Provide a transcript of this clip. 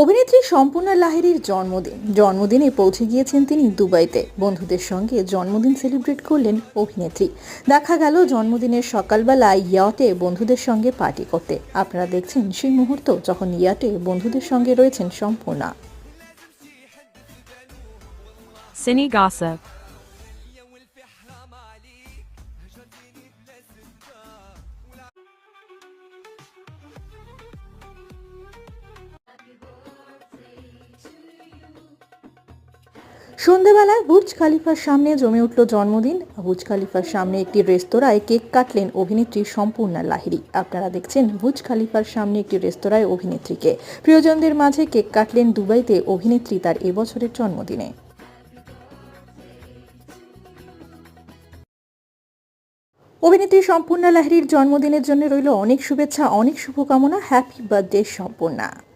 অভিনেত্রী সম্পূর্ণা লাহিড়ির জন্মদিন। জন্মদিনে পৌঁছে গিয়েছেন তিনি দুবাইতে। বন্ধুদের সঙ্গে জন্মদিন সেলিব্রেট করলেন অভিনেত্রী। দেখা গেল জন্মদিনের সকালবেলা ইয়াটে বন্ধুদের সঙ্গে পার্টি করতে। আপনারা দেখছেন সেই মুহূর্ত যখন ইয়াটে বন্ধুদের সঙ্গে রয়েছেন সম্পূর্ণা। Cine Gossip. সন্ধেবেলায় বুর্জ খালিফার সামনে জমে উঠল জন্মদিন। বুর্জ খালিফার সামনে একটি রেস্তোরাঁয় কেক কাটলেন অভিনেত্রী সম্পূর্ণা লাহিড়ী। আপনারা দেখছেন বুর্জ খালিফার সামনে একটি রেস্তোরাঁয় অভিনেত্রীকে। প্রিয়জনদের মাঝে কেক কাটলেন দুবাইতে অভিনেত্রী তার এবছরের জন্মদিনে। অভিনেত্রী সম্পূর্ণা লাহিড়ীর জন্মদিনের জন্য রইল অনেক শুভেচ্ছা, অনেক শুভকামনা। Happy birthday Sampurna.